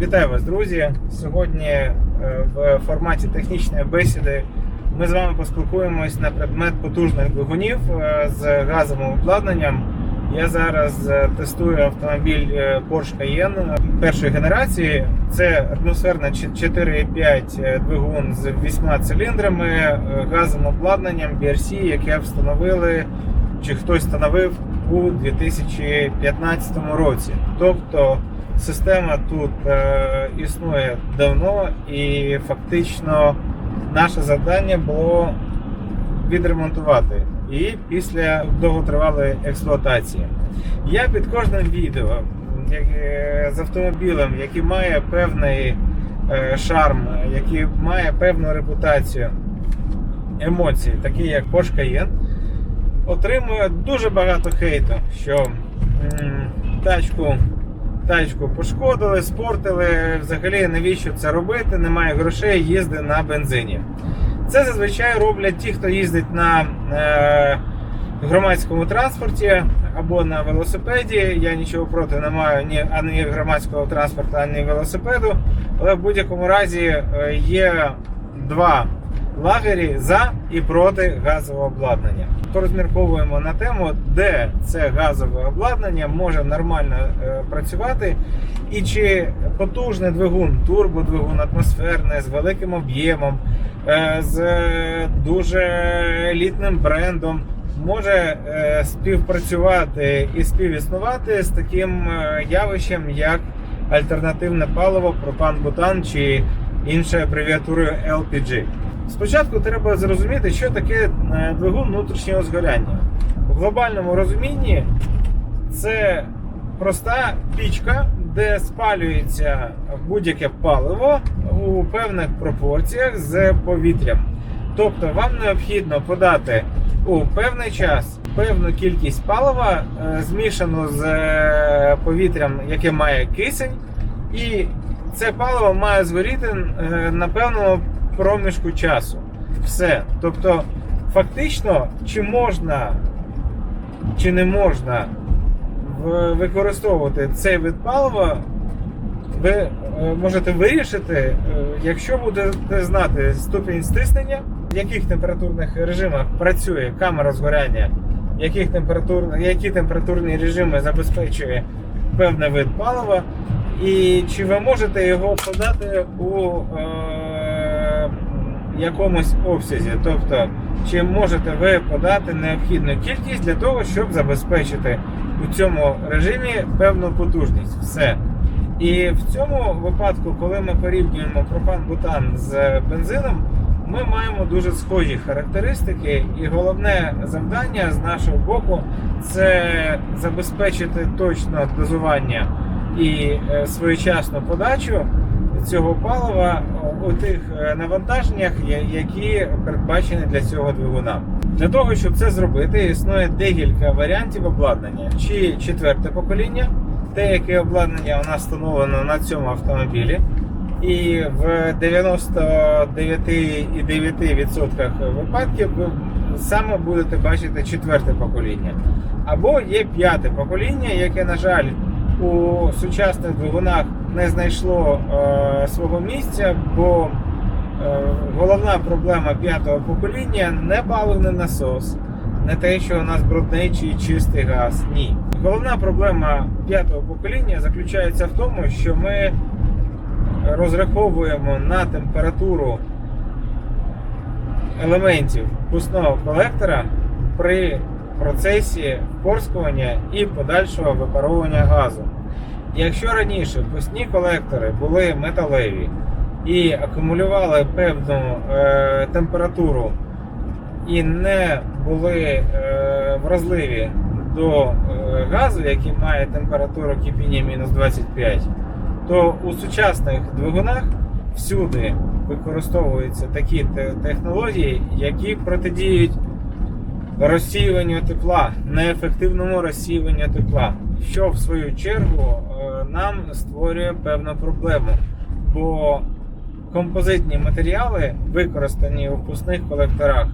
Вітаю вас, друзі! Сьогодні е, в форматі технічної бесіди ми з вами поспілкуємось на предмет потужних двигунів е, з газовим обладнанням. Я зараз е, тестую автомобіль Porsche Cayenne першої генерації. Це атмосферна 4,5 двигун з 8 циліндрами, газовим обладнанням BRC, яке встановили чи хтось встановив у 2015 році. Тобто система тут е, існує давно, і фактично наше завдання було відремонтувати її після довготривалої експлуатації. Я під кожним відео як, е, з автомобілем, який має певний е, шарм, який має певну репутацію, емоції, такі як Porsche Cayenne, отримує дуже багато хейту, що м, тачку, тачку пошкодили, спортили. Взагалі, навіщо це робити? Немає грошей, їзди на бензині. Це зазвичай роблять ті, хто їздить на е, громадському транспорті або на велосипеді. Я нічого проти не маю ні ані громадського транспорту, ані велосипеду. Але в будь-якому разі е, є два лагері за і проти газового обладнання. Порозмірковуємо на тему, де це газове обладнання може нормально е, працювати, і чи потужний двигун, турбодвигун атмосферний з великим об'ємом, е, з е, дуже елітним брендом. Може співпрацювати і співіснувати з таким явищем, як альтернативне паливо, пропан-бутан чи іншою абревіатурою LPG. Спочатку треба зрозуміти, що таке е, двигун внутрішнього згоряння. В глобальному розумінні це проста пічка, де спалюється будь-яке паливо у певних пропорціях з повітрям. Тобто вам необхідно подати у певний час певну кількість палива, е, змішану з е, повітрям, яке має кисень, і це паливо має згоріти на певному проміжку часу. Все. Тобто, фактично, чи можна, чи не можна використовувати цей вид палива, ви е, можете вирішити, е, якщо будете знати ступінь стиснення, в яких температурних режимах працює камера згоряння, яких температур, які температурні режими забезпечує певний вид палива, і чи ви можете його подати у е, якомусь обсязі. Тобто, чи можете ви подати необхідну кількість для того, щоб забезпечити у цьому режимі певну потужність. Все. І в цьому випадку, коли ми порівнюємо пропан-бутан з бензином, ми маємо дуже схожі характеристики, і головне завдання з нашого боку це забезпечити точне дозування і е, своєчасну подачу цього палива у тих е, навантаженнях, які передбачені для цього двигуна. Для того, щоб це зробити, існує декілька варіантів обладнання. Чи четверте покоління, те, яке обладнання у нас встановлено на цьому автомобілі. І в 99,9% випадків ви саме будете бачити четверте покоління. Або є п'яте покоління, яке, на жаль, у сучасних двигунах не знайшло е, свого місця, бо е, головна проблема п'ятого покоління не паливний насос, не те, що у нас брудний чи чистий газ. Ні. Головна проблема п'ятого покоління заключається в тому, що ми розраховуємо на температуру елементів пусного колектора при процесі впорскування і подальшого випаровування газу. Якщо раніше пусні колектори були металеві і акумулювали певну е, температуру і не були е, вразливі до е, газу, який має температуру кипіння мінус 25, то у сучасних двигунах всюди використовуються такі технології, які протидіють розсіюванню тепла, неефективному розсіюванню тепла, що в свою чергу е, нам створює певну проблему. Бо композитні матеріали, використані у впускних колекторах,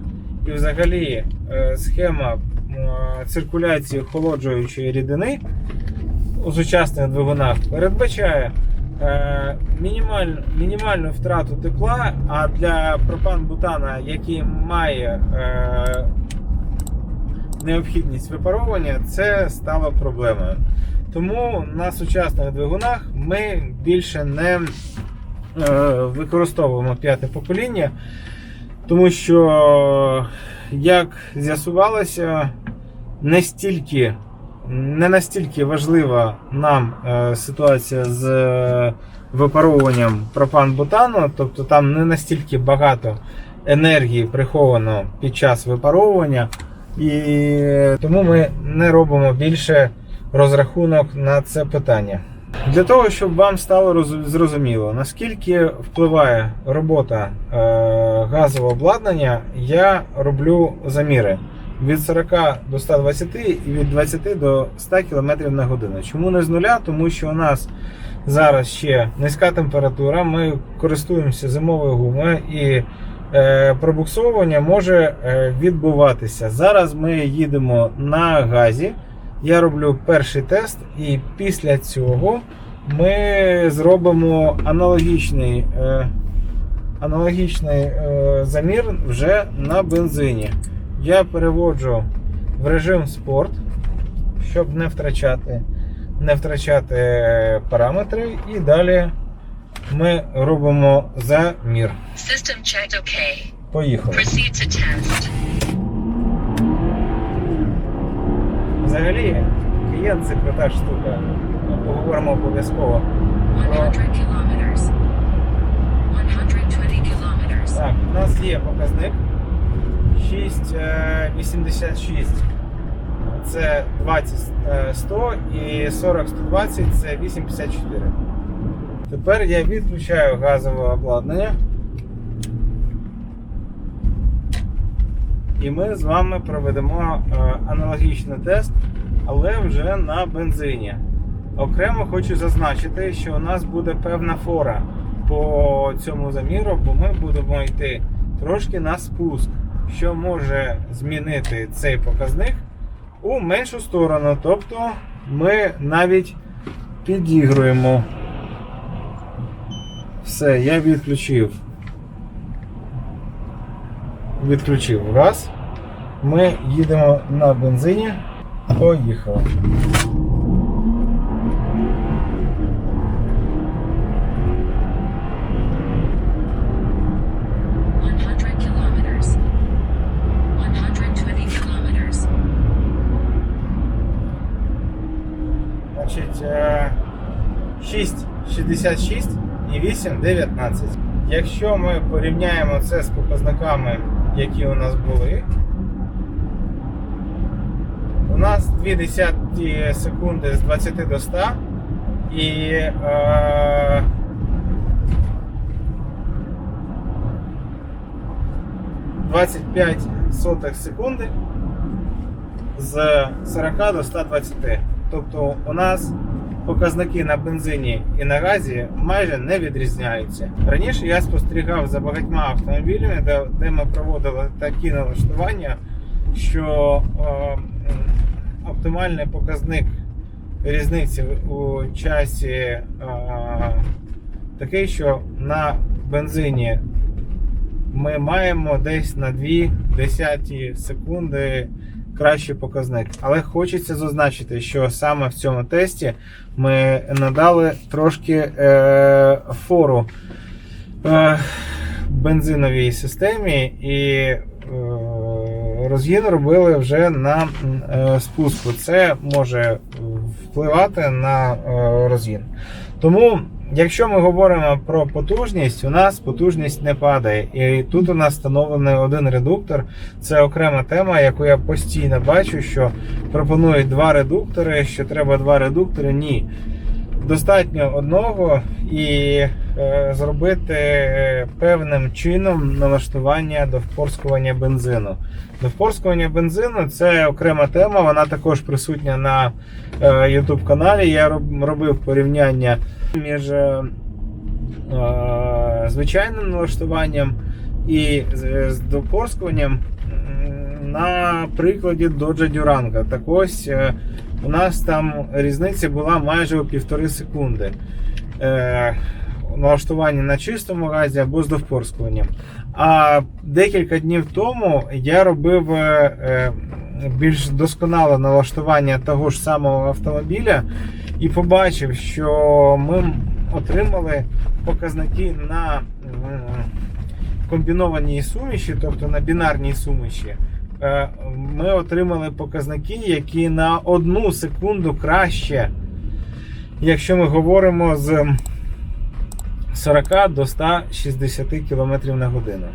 і взагалі е, схема е, циркуляції охолоджуючої рідини у сучасних двигунах передбачає мінімаль, мінімальну втрату тепла, а для пропан-бутана, який має необхідність випаровування, це стало проблемою. Тому на сучасних двигунах ми більше не е, використовуємо п'яте покоління, тому що, як з'ясувалося, не стільки, не настільки важлива нам е, ситуація з е, випаровуванням пропан-бутану, тобто там не настільки багато енергії приховано під час випаровування, і тому ми не робимо більше розрахунок на це питання. Для того, щоб вам стало зрозуміло, наскільки впливає робота е, газового обладнання, я роблю заміри від 40 до 120 і від 20 до 100 км на годину. Чому не з нуля? Тому що у нас зараз ще низька температура, ми користуємося зимовою гумою і пробуксовування може е, відбуватися. Зараз ми їдемо на газі. Я роблю перший тест, і після цього ми зробимо аналогічний, е, аналогічний е, замір вже на бензині. Я переводжу в режим спорт, щоб не втрачати, не втрачати параметри. І далі ми робимо замір. System checked OK. Поїхали. Proceed to test. Взагалі, клієнт це крута штука. Ми поговоримо обов'язково. 100 kilometers. 120 kilometers. Так, у нас є показник 6,86. Це 20 е, 100 і 40 120 це 8,54. Тепер я відключаю газове обладнання. І ми з вами проведемо е, аналогічний тест, але вже на бензині. Окремо хочу зазначити, що у нас буде певна фора по цьому заміру, бо ми будемо йти трошки на спуск, що може змінити цей показник у меншу сторону. Тобто ми навіть підігруємо. Все, я відключив. Відключив газ. Ми їдемо на бензині. Поїхали. Значить, е, 6,66 і 8,19. Якщо ми порівняємо це з показниками, які у нас були, у нас 2 десяті секунди з 20 до 100 і е, ...25 сотих секунди з 40 до 120. Тобто у нас показники на бензині і на газі майже не відрізняються. Раніше я спостерігав за багатьма автомобілями, де, де ми проводили такі налаштування, що е, оптимальний показник різниці у часі е, такий, що на бензині ми маємо десь на 2 десяті секунди кращий показник. Але хочеться зазначити, що саме в цьому тесті ми надали трошки е, фору е, бензиновій системі і е, розгін робили вже на е, спуску. Це може впливати на е, розгін. Тому, якщо ми говоримо про потужність, у нас потужність не падає. І тут у нас встановлений один редуктор. Це окрема тема, яку я постійно бачу, що пропонують два редуктори, що треба два редуктори. Ні. Достатньо одного і е, зробити е, певним чином налаштування до впорскування бензину. До впорскування бензину це окрема тема, вона також присутня на е, YouTube каналі. Я роб- робив порівняння між звичайним налаштуванням і з, допорскуванням на прикладі Dodge Durango. Так ось е, у нас там різниця була майже у півтори секунди. е, налаштування на чистому газі або з довпорскуванням. А декілька днів тому я робив е, більш досконале налаштування того ж самого автомобіля і побачив, що ми отримали показники на комбінованій суміші, тобто на бінарній суміші. Е, Ми отримали показники, які на одну секунду краще, якщо ми говоримо з 40 до 160 км на годину.